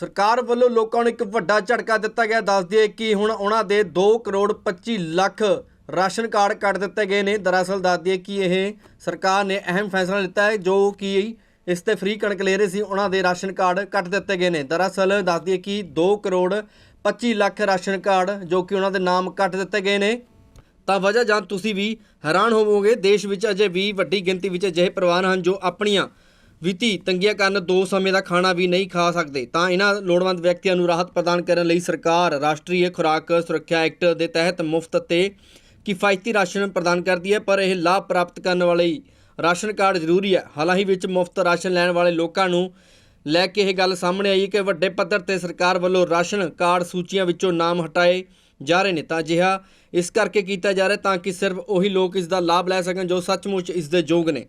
ਸਰਕਾਰ ਵੱਲੋਂ ਲੋਕਾਂ ਨੂੰ ਇੱਕ ਵੱਡਾ ਝਟਕਾ ਦਿੱਤਾ ਗਿਆ। ਦੱਸ ਦਈਏ ਕਿ ਹੁਣ ਉਹਨਾਂ ਦੇ 2 ਕਰੋੜ 25 ਲੱਖ ਰਾਸ਼ਨ ਕਾਰਡ ਕੱਟ ਦਿੱਤੇ ਗਏ ਨੇ। ਦਰਅਸਲ ਦੱਸ ਦਈਏ ਕਿ ਇਹ ਸਰਕਾਰ ਨੇ ਅਹਿਮ ਫੈਸਲਾ ਲਿੱਤਾ ਹੈ, ਜੋ ਕਿ ਇਸ ਤੇ ਫ੍ਰੀ ਕਣਕ ਲੈ ਰਹੇ ਸੀ, ਉਹਨਾਂ ਦੇ ਰਾਸ਼ਨ ਕਾਰਡ ਕੱਟ ਦਿੱਤੇ ਗਏ ਨੇ। ਦਰਅਸਲ ਦੱਸ ਦਈਏ ਕਿ 2 ਕਰੋੜ 25 ਲੱਖ ਰਾਸ਼ਨ ਕਾਰਡ, ਜੋ ਕਿ ਉਹਨਾਂ ਦੇ ਨਾਮ ਕੱਟ ਦਿੱਤੇ ਗਏ ਨੇ। ਤਾਂ ਵਜ੍ਹਾ ਜਾਣ, ਤੁਸੀਂ ਵੀ ਹੈਰਾਨ ਹੋਵੋਗੇ। ਦੇਸ਼ ਵਿੱਚ ਅਜੇ ਵੀ ਵੱਡੀ ਗਿਣਤੀ ਵਿੱਚ ਅਜਿਹੇ ਪਰਿਵਾਰ ਹਨ, ਜੋ ਆਪਣੀਆਂ ਵਿੱਤੀ ਤੰਗੀਆਂ ਕਾਰਨ ਦੋ ਸਮੇਂ ਦਾ ਖਾਣਾ ਵੀ ਨਹੀਂ ਖਾ ਸਕਦੇ, ਤਾਂ ਇਹਨਾਂ ਲੋੜਵੰਦ ਵਿਅਕਤੀਆਂ ਨੂੰ ਰਾਹਤ ਪ੍ਰਦਾਨ ਕਰਨ ਲਈ ਸਰਕਾਰ ਰਾਸ਼ਟਰੀ ਖੁਰਾਕ ਸੁਰੱਖਿਆ ਐਕਟ ਦੇ ਤਹਿਤ ਮੁਫਤ ਅਤੇ ਕਿਫਾਇਤੀ ਰਾਸ਼ਨ ਪ੍ਰਦਾਨ ਕਰਦੀ ਹੈ, ਪਰ ਇਹ ਲਾਭ ਪ੍ਰਾਪਤ ਕਰਨ ਵਾਲੇ ਰਾਸ਼ਨ ਕਾਰਡ ਜ਼ਰੂਰੀ ਹੈ। ਹਾਲਾਂਕਿ ਵਿੱਚ ਮੁਫਤ ਰਾਸ਼ਨ ਲੈਣ ਵਾਲੇ ਲੋਕਾਂ ਨੂੰ ਲੈ ਕੇ ਇਹ ਗੱਲ ਸਾਹਮਣੇ ਆਈ ਕਿ ਵੱਡੇ ਪੱਧਰ ਤੇ ਸਰਕਾਰ ਵੱਲੋਂ ਰਾਸ਼ਨ ਕਾਰਡ ਸੂਚੀਆਂ ਵਿੱਚੋਂ ਨਾਮ ਹਟਾਏ ਜਾ ਰਹੇ ਨੇ, ਤਾਂ ਅਜਿਹਾ ਇਸ ਕਰਕੇ ਕੀਤਾ ਜਾ ਰਿਹਾ ਤਾਂ ਕਿ ਸਿਰਫ ਉਹੀ ਲੋਕ ਇਸ ਦਾ ਲਾਭ ਲੈ ਸਕਣ ਜੋ ਸੱਚਮੁੱਚ ਇਸ ਦੇ ਯੋਗ ਨੇ।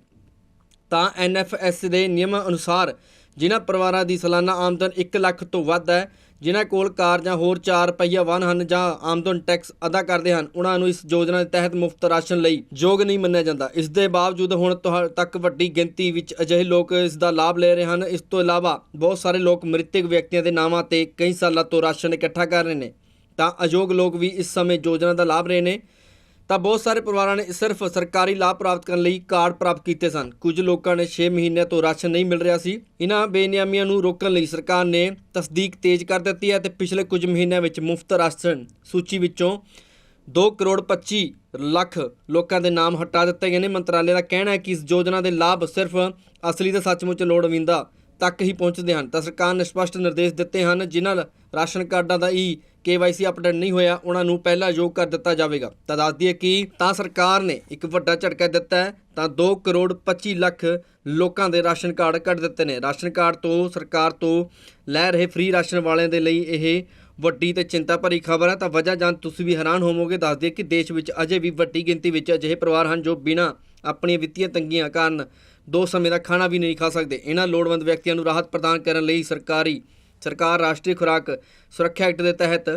ਤਾਂ ਐਨਐਫਐਸ ਦੇ ਨਿਯਮਾਂ ਅਨੁਸਾਰ ਜਿਨ੍ਹਾਂ ਪਰਿਵਾਰਾਂ ਦੀ ਸਾਲਾਨਾ ਆਮਦਨ 1 ਲੱਖ ਤੋਂ ਵੱਧ ਹੈ, ਜਿਨ੍ਹਾਂ ਕੋਲ ਕਾਰ ਜਾਂ ਹੋਰ 4 ਪਹੀਆ ਵਾਹਨ ਹਨ ਜਾਂ ਆਮਦਨ ਟੈਕਸ ਅਦਾ ਕਰਦੇ ਹਨ ਉਹਨਾਂ ਨੂੰ ਇਸ ਯੋਜਨਾ ਦੇ ਤਹਿਤ ਮੁਫਤ ਰਾਸ਼ਨ ਲਈ ਯੋਗ ਨਹੀਂ ਮੰਨਿਆ ਜਾਂਦਾ। ਇਸ ਦੇ ਬਾਵਜੂਦ ਹੁਣ ਤੁਹਾ- ਤੱਕ ਵੱਡੀ ਗਿਣਤੀ ਵਿੱਚ ਅਜਿਹੇ ਲੋਕ ਇਸ ਦਾ ਲਾਭ ਲੈ ਰਹੇ ਹਨ। ਇਸ ਤੋਂ ਇਲਾਵਾ ਬਹੁਤ ਸਾਰੇ ਲੋਕ ਮ੍ਰਿਤਕ ਵਿਅਕਤੀਆਂ ਦੇ ਨਾਵਾਂ ਤੇ ਕਈ ਸਾਲਾਂ ਤੋਂ ਰਾਸ਼ਨ ਇਕੱਠਾ ਕਰ ਰਹੇ ਨੇ। ਤਾਂ ਅਯੋਗ ਲੋਕ ਵੀ ਇਸ ਸਮੇਂ ਯੋਜਨਾ ਦਾ ਲਾਭ ਰਹੇ ਨੇ। ਤਾਂ ਬਹੁਤ ਸਾਰੇ ਪਰਿਵਾਰਾਂ ਨੇ ਸਿਰਫ ਸਰਕਾਰੀ ਲਾਭ ਪ੍ਰਾਪਤ ਕਰਨ ਲਈ ਕਾਰਡ ਪ੍ਰਾਪਤ ਕੀਤੇ ਸਨ। ਕੁਝ ਲੋਕਾਂ ਨੇ 6 ਮਹੀਨਿਆਂ ਤੋਂ ਰਾਸ਼ਨ ਨਹੀਂ ਮਿਲ ਰਿਹਾ ਸੀ। ਇਹਨਾਂ ਬੇਨਿਯਮੀਆਂ ਨੂੰ ਰੋਕਣ ਲਈ ਸਰਕਾਰ ਨੇ ਤਸਦੀਕ ਤੇਜ਼ ਕਰ ਦਿੱਤੀ ਹੈ ਤੇ ਪਿਛਲੇ ਕੁਝ ਮਹੀਨਿਆਂ ਵਿੱਚ ਮੁਫਤ ਰਾਸ਼ਨ ਸੂਚੀ ਵਿੱਚੋਂ 2 ਕਰੋੜ 25 ਲੱਖ ਲੋਕਾਂ ਦੇ ਨਾਮ ਹਟਾ ਦਿੱਤੇ ਗਏ ਨੇ। ਮੰਤਰਾਲੇ ਦਾ ਕਹਿਣਾ ਹੈ ਕਿ ਇਸ ਯੋਜਨਾ ਦੇ ਲਾਭ ਸਿਰਫ ਅਸਲੀ ਤੇ ਸੱਚਮੁੱਚ ਲੋੜਵੰਦਾਂ ਤੱਕ ਹੀ ਪਹੁੰਚਦੇ ਹਨ। ਤਾਂ ਸਰਕਾਰ ਨੇ ਸਪਸ਼ਟ ਨਿਰਦੇਸ਼ ਦਿੱਤੇ ਹਨ, ਜਿਨ੍ਹਾਂ ਰਾਸ਼ਨ ਕਾਰਡਾਂ ਦਾ ਈ KYC ਅਪਡੇਟ ਨਹੀਂ ਹੋਇਆ, ਉਹਨਾਂ ਨੂੰ ਪਹਿਲਾਂ ਯੋਗ ਕਰ ਦਿੱਤਾ ਜਾਵੇਗਾ। ਤਾਂ ਦੱਸ ਦਈਏ ਕਿ ਤਾਂ ਸਰਕਾਰ ਨੇ ਇੱਕ ਵੱਡਾ ਝਟਕਾ ਦਿੱਤਾ ਹੈ, ਤਾਂ 2 ਕਰੋੜ 25 ਲੱਖ ਲੋਕਾਂ ਦੇ ਰਾਸ਼ਨ ਕਾਰਡ ਕੱਢ ਦਿੱਤੇ ਨੇ। ਰਾਸ਼ਨ ਕਾਰਡ ਤੋਂ ਸਰਕਾਰ ਤੋਂ ਲੈ ਰਹੇ ਫ੍ਰੀ ਰਾਸ਼ਨ ਵਾਲਿਆਂ ਦੇ ਲਈ ਇਹ ਵੱਡੀ ਤੇ ਚਿੰਤਾ ਭਰੀ ਖਬਰ ਹੈ। ਤਾਂ ਵਜ੍ਹਾ ਜਾਣ ਤੁਸੀਂ ਵੀ ਹੈਰਾਨ ਹੋਵੋਗੇ। ਦੱਸ ਦਈਏ ਕਿ ਦੇਸ਼ ਵਿੱਚ ਅਜੇ ਵੀ ਵੱਡੀ ਗਿਣਤੀ ਵਿੱਚ ਅਜਿਹੇ ਪਰਿਵਾਰ ਹਨ ਜੋ ਬਿਨਾਂ ਆਪਣੀਆਂ ਵਿੱਤੀਆਂ ਤੰਗੀਆਂ ਕਾਰਨ ਦੋ ਸਮੇਂ ਦਾ ਖਾਣਾ ਵੀ ਨਹੀਂ ਖਾ ਸਕਦੇ। ਇਹਨਾਂ ਲੋੜਵੰਦ ਵਿਅਕਤੀਆਂ ਨੂੰ ਰਾਹਤ ਪ੍ਰਦਾਨ ਕਰਨ ਲਈ ਸਰਕਾਰੀ, ਸਰਕਾਰ ਰਾਸ਼ਟਰੀ ਖੁਰਾਕ ਸੁਰੱਖਿਆ ਐਕਟ ਦੇ ਤਹਿਤ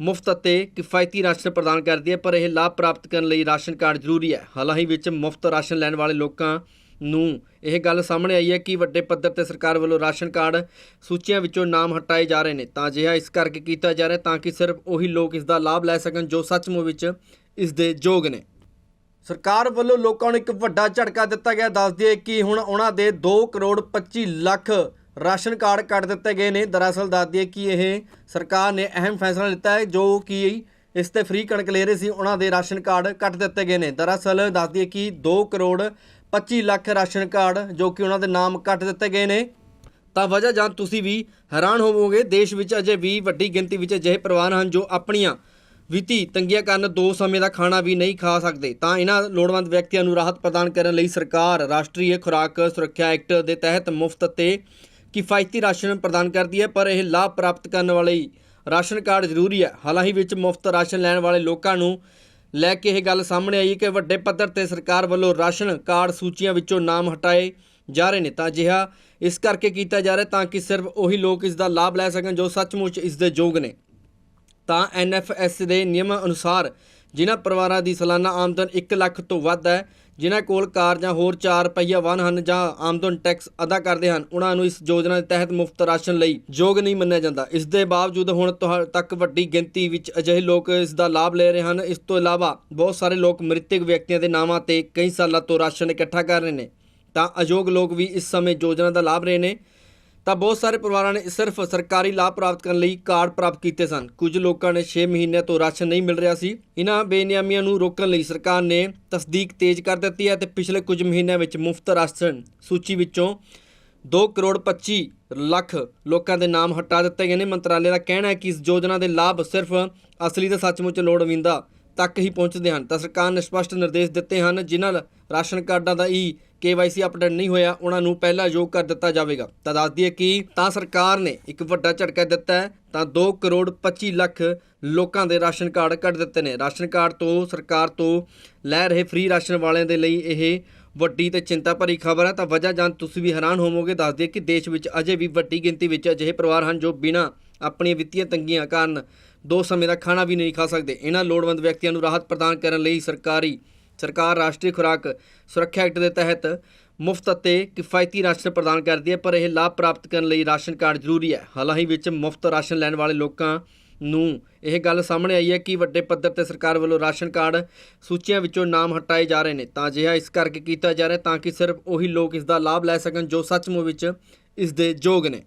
ਮੁਫਤ ਅਤੇ ਕਿਫਾਇਤੀ ਰਾਸ਼ਨ ਪ੍ਰਦਾਨ ਕਰਦੀ ਹੈ, ਪਰ ਇਹ ਲਾਭ ਪ੍ਰਾਪਤ ਕਰਨ ਲਈ ਰਾਸ਼ਨ ਕਾਰਡ ਜ਼ਰੂਰੀ ਹੈ। ਹਾਲਾਂਕਿ ਵਿੱਚ ਮੁਫਤ ਰਾਸ਼ਨ ਲੈਣ ਵਾਲੇ ਲੋਕਾਂ ਨੂੰ ਇਹ ਗੱਲ ਸਾਹਮਣੇ ਆਈ ਹੈ ਕਿ ਵੱਡੇ ਪੱਧਰ ਤੇ ਸਰਕਾਰ ਵੱਲੋਂ ਰਾਸ਼ਨ ਕਾਰਡ ਸੂਚੀਆਂ ਵਿੱਚੋਂ ਨਾਮ ਹਟਾਏ ਜਾ ਰਹੇ ਨੇ। ਤਾਂ ਅਜਿਹਾ ਇਸ ਕਰਕੇ ਕੀਤਾ ਜਾ ਰਿਹਾ ਤਾਂ ਕਿ ਸਿਰਫ ਉਹੀ ਲੋਕ ਇਸ ਦਾ ਲਾਭ ਲੈ ਸਕਣ ਜੋ ਸੱਚਮੁੱਚ ਵਿੱਚ ਇਸ ਦੇ ਯੋਗ ਨੇ। ਸਰਕਾਰ ਵੱਲੋਂ ਲੋਕਾਂ ਨੂੰ ਇੱਕ ਵੱਡਾ ਝਟਕਾ ਦਿੱਤਾ ਗਿਆ। ਦੱਸ ਦਈਏ ਕਿ ਹੁਣ ਉਹਨਾਂ ਦੇ 2 ਕਰੋੜ 25 ਲੱਖ ਰਾਸ਼ਨ ਕਾਰਡ ਕੱਟ ਦਿੱਤੇ ਗਏ ਨੇ। ਦਰਅਸਲ ਦੱਸ ਦਈਏ ਕਿ ਇਹ ਸਰਕਾਰ ਨੇ ਅਹਿਮ ਫੈਸਲਾ ਲਿੱਤਾ ਹੈ, ਜੋ ਕਿ ਇਸ ਤੇ ਫ੍ਰੀ ਕਣਕ ਲੈ ਰਹੇ ਸੀ, ਉਹਨਾਂ ਦੇ ਰਾਸ਼ਨ ਕਾਰਡ ਕੱਟ ਦਿੱਤੇ ਗਏ ਨੇ। ਦਰਅਸਲ ਦੱਸ ਦਈਏ ਕਿ 2 ਕਰੋੜ 25 ਲੱਖ ਰਾਸ਼ਨ ਕਾਰਡ, ਜੋ ਕਿ ਉਹਨਾਂ ਦੇ ਨਾਮ ਕੱਟ ਦਿੱਤੇ ਗਏ ਨੇ। ਤਾਂ ਵਜ੍ਹਾ ਜਾਣ, ਤੁਸੀਂ ਵੀ ਹੈਰਾਨ ਹੋਵੋਗੇ। ਦੇਸ਼ ਵਿੱਚ ਅਜੇ ਵੀ ਵੱਡੀ ਗਿਣਤੀ ਵਿੱਚ ਅਜਿਹੇ ਪਰਿਵਾਰ ਹਨ, ਜੋ ਆਪਣੀਆਂ ਵਿੱਤੀ ਤੰਗੀਆਂ ਕਾਰਨ ਦੋ ਸਮੇਂ ਦਾ ਖਾਣਾ ਵੀ ਨਹੀਂ ਖਾ ਸਕਦੇ, ਤਾਂ ਇਹਨਾਂ ਲੋੜਵੰਦ ਵਿਅਕਤੀਆਂ ਨੂੰ ਰਾਹਤ ਪ੍ਰਦਾਨ ਕਰਨ ਲਈ ਸਰਕਾਰ ਰਾਸ਼ਟਰੀ ਖੁਰਾਕ ਸੁਰੱਖਿਆ ਐਕਟ ਦੇ ਤਹਿਤ ਮੁਫਤ ਅਤੇ ਕਿਫਾਇਤੀ ਰਾਸ਼ਨ ਪ੍ਰਦਾਨ ਕਰਦੀ ਹੈ, ਪਰ ਇਹ ਲਾਭ ਪ੍ਰਾਪਤ ਕਰਨ ਵਾਲੇ ਰਾਸ਼ਨ ਕਾਰਡ ਜ਼ਰੂਰੀ ਹੈ। ਹਾਲਾਂਕਿ ਵਿੱਚ ਮੁਫਤ ਰਾਸ਼ਨ ਲੈਣ ਵਾਲੇ ਲੋਕਾਂ ਨੂੰ ਲੈ ਕੇ ਇਹ ਗੱਲ ਸਾਹਮਣੇ ਆਈ ਕਿ ਵੱਡੇ ਪੱਧਰ ਤੇ ਸਰਕਾਰ ਵੱਲੋਂ ਰਾਸ਼ਨ ਕਾਰਡ ਸੂਚੀਆਂ ਵਿੱਚੋਂ ਨਾਮ ਹਟਾਏ ਜਾ ਰਹੇ ਨੇ, ਤਾਂ ਅਜਿਹਾ ਇਸ ਕਰਕੇ ਕੀਤਾ ਜਾ ਰਿਹਾ ਤਾਂ ਕਿ ਸਿਰਫ ਉਹੀ ਲੋਕ ਇਸ ਦਾ ਲਾਭ ਲੈ ਸਕਣ ਜੋ ਸੱਚਮੁੱਚ ਇਸ ਦੇ ਯੋਗ ਨੇ। ਤਾਂ ਐਨਐਫਐਸ ਦੇ ਨਿਯਮਾਂ ਅਨੁਸਾਰ ਜਿਨ੍ਹਾਂ ਪਰਿਵਾਰਾਂ ਦੀ ਸਾਲਾਨਾ ਆਮਦਨ 1 ਲੱਖ ਤੋਂ ਵੱਧ ਹੈ, ਜਿਨ੍ਹਾਂ ਕੋਲ ਕਾਰ ਜਾਂ ਹੋਰ 4 ਪਹੀਆ ਵਾਹਨ ਹਨ ਜਾਂ ਆਮਦਨ ਟੈਕਸ ਅਦਾ ਕਰਦੇ ਹਨ ਉਹਨਾਂ ਨੂੰ ਇਸ ਯੋਜਨਾ ਦੇ ਤਹਿਤ ਮੁਫਤ ਰਾਸ਼ਨ ਲਈ ਯੋਗ ਨਹੀਂ ਮੰਨਿਆ ਜਾਂਦਾ। ਇਸ ਦੇ ਬਾਵਜੂਦ ਹੁਣ ਤੁਹਾ- ਤੱਕ ਵੱਡੀ ਗਿਣਤੀ ਵਿੱਚ ਅਜਿਹੇ ਲੋਕ ਇਸ ਦਾ ਲਾਭ ਲੈ ਰਹੇ ਹਨ। ਇਸ ਤੋਂ ਇਲਾਵਾ ਬਹੁਤ ਸਾਰੇ ਲੋਕ ਮ੍ਰਿਤਕ ਵਿਅਕਤੀਆਂ ਦੇ ਨਾਵਾਂ ਤੇ ਕਈ ਸਾਲਾਂ ਤੋਂ ਰਾਸ਼ਨ ਇਕੱਠਾ ਕਰ ਰਹੇ ਨੇ। ਤਾਂ ਅਯੋਗ ਲੋਕ ਵੀ ਇਸ ਸਮੇਂ ਯੋਜਨਾ ਦਾ ਲਾਭ ਰਹੇ ਨੇ। ਤਾਂ ਬਹੁਤ ਸਾਰੇ ਪਰਿਵਾਰਾਂ ਨੇ ਸਿਰਫ ਸਰਕਾਰੀ ਲਾਭ ਪ੍ਰਾਪਤ ਕਰਨ ਲਈ ਕਾਰਡ ਪ੍ਰਾਪਤ ਕੀਤੇ ਸਨ। ਕੁਝ ਲੋਕਾਂ ਨੇ 6 ਮਹੀਨਿਆਂ ਤੋਂ ਰਾਸ਼ਨ ਨਹੀਂ ਮਿਲ ਰਿਹਾ ਸੀ। ਇਹਨਾਂ ਬੇਨਿਯਮੀਆਂ ਨੂੰ ਰੋਕਣ ਲਈ ਸਰਕਾਰ ਨੇ ਤਸਦੀਕ ਤੇਜ਼ ਕਰ ਦਿੱਤੀ ਹੈ ਤੇ ਪਿਛਲੇ ਕੁਝ ਮਹੀਨਿਆਂ ਵਿੱਚ ਮੁਫਤ ਰਾਸ਼ਨ ਸੂਚੀ ਵਿੱਚੋਂ 2 ਕਰੋੜ 25 ਲੱਖ ਲੋਕਾਂ ਦੇ ਨਾਮ ਹਟਾ ਦਿੱਤੇ ਗਏ ਨੇ। ਮੰਤਰਾਲੇ ਦਾ ਕਹਿਣਾ ਹੈ ਕਿ ਇਸ ਯੋਜਨਾ ਦੇ ਲਾਭ ਸਿਰਫ ਅਸਲੀ ਤੇ ਸੱਚਮੁੱਚ ਲੋੜਵੰਦਾਂ ਤੱਕ ਹੀ ਪਹੁੰਚਦੇ ਹਨ। ਤਾਂ ਸਰਕਾਰ ਨੇ ਸਪਸ਼ਟ ਨਿਰਦੇਸ਼ ਦਿੱਤੇ ਹਨ, ਜਿਨ੍ਹਾਂ ਰਾਸ਼ਨ ਕਾਰਡਾਂ ਦਾ ਈ KYC ਅਪਡੇਟ ਨਹੀਂ ਹੋਇਆ, ਉਹਨਾਂ ਨੂੰ ਪਹਿਲਾਂ ਯੋਗ ਕਰ ਦਿੱਤਾ ਜਾਵੇਗਾ। ਤਾਂ ਦੱਸ ਦਈਏ ਕਿ ਤਾਂ ਸਰਕਾਰ ਨੇ ਇੱਕ ਵੱਡਾ ਝਟਕਾ ਦਿੱਤਾ ਹੈ, ਤਾਂ 2 ਕਰੋੜ 25 ਲੱਖ ਲੋਕਾਂ ਦੇ ਰਾਸ਼ਨ ਕਾਰਡ ਕੱਢ ਦਿੱਤੇ ਨੇ। ਰਾਸ਼ਨ ਕਾਰਡ ਤੋਂ ਸਰਕਾਰ ਤੋਂ ਲੈ ਰਹੇ ਫ੍ਰੀ ਰਾਸ਼ਨ ਵਾਲਿਆਂ ਦੇ ਲਈ ਇਹ ਵੱਡੀ ਤੇ ਚਿੰਤਾ ਭਰੀ ਖਬਰ ਹੈ। ਤਾਂ ਵਜ੍ਹਾ ਜਾਣ ਤੁਸੀਂ ਵੀ ਹੈਰਾਨ ਹੋਵੋਗੇ, ਦੱਸ ਦਈਏ ਕਿ ਦੇਸ਼ ਵਿੱਚ ਅਜੇ ਵੀ ਵੱਡੀ ਗਿਣਤੀ ਵਿੱਚ ਅਜਿਹੇ ਪਰਿਵਾਰ ਹਨ ਜੋ ਬਿਨਾਂ ਆਪਣੀਆਂ ਵਿੱਤੀਆਂ ਤੰਗੀਆਂ ਕਾਰਨ ਦੋ ਸਮੇਂ ਦਾ ਖਾਣਾ ਵੀ ਨਹੀਂ ਖਾ ਸਕਦੇ। ਇਹਨਾਂ ਲੋੜਵੰਦ ਵਿਅਕਤੀਆਂ ਨੂੰ ਰਾਹਤ ਪ੍ਰਦਾਨ ਕਰਨ ਲਈ ਸਰਕਾਰੀ, ਸਰਕਾਰ ਰਾਸ਼ਟਰੀ ਖੁਰਾਕ ਸੁਰੱਖਿਆ ਐਕਟ ਦੇ ਤਹਿਤ ਮੁਫਤ ਅਤੇ ਕਿਫਾਇਤੀ ਰਾਸ਼ਨ ਪ੍ਰਦਾਨ ਕਰਦੀ ਹੈ, ਪਰ ਇਹ ਲਾਭ ਪ੍ਰਾਪਤ ਕਰਨ ਲਈ ਰਾਸ਼ਨ ਕਾਰਡ ਜ਼ਰੂਰੀ ਹੈ। ਹਾਲ ਹੀ ਵਿੱਚ ਮੁਫਤ ਰਾਸ਼ਨ ਲੈਣ ਵਾਲੇ ਲੋਕਾਂ ਨੂੰ ਇਹ ਗੱਲ ਸਾਹਮਣੇ ਆਈ ਹੈ ਕਿ ਵੱਡੇ ਪੱਧਰ ਤੇ ਸਰਕਾਰ ਵੱਲੋਂ ਰਾਸ਼ਨ ਕਾਰਡ ਸੂਚੀਆਂ ਵਿੱਚੋਂ ਨਾਮ ਹਟਾਏ ਜਾ ਰਹੇ ਨੇ। ਤਾਂ ਅਜਿਹਾ ਇਸ ਕਰਕੇ ਕੀਤਾ ਜਾ ਰਿਹਾ ਤਾਂ ਕਿ ਸਿਰਫ ਉਹੀ ਲੋਕ ਇਸ ਦਾ ਲਾਭ ਲੈ ਸਕਣ ਜੋ ਸੱਚਮੁੱਚ ਵਿੱਚ ਇਸ ਦੇ ਯੋਗ ਨੇ।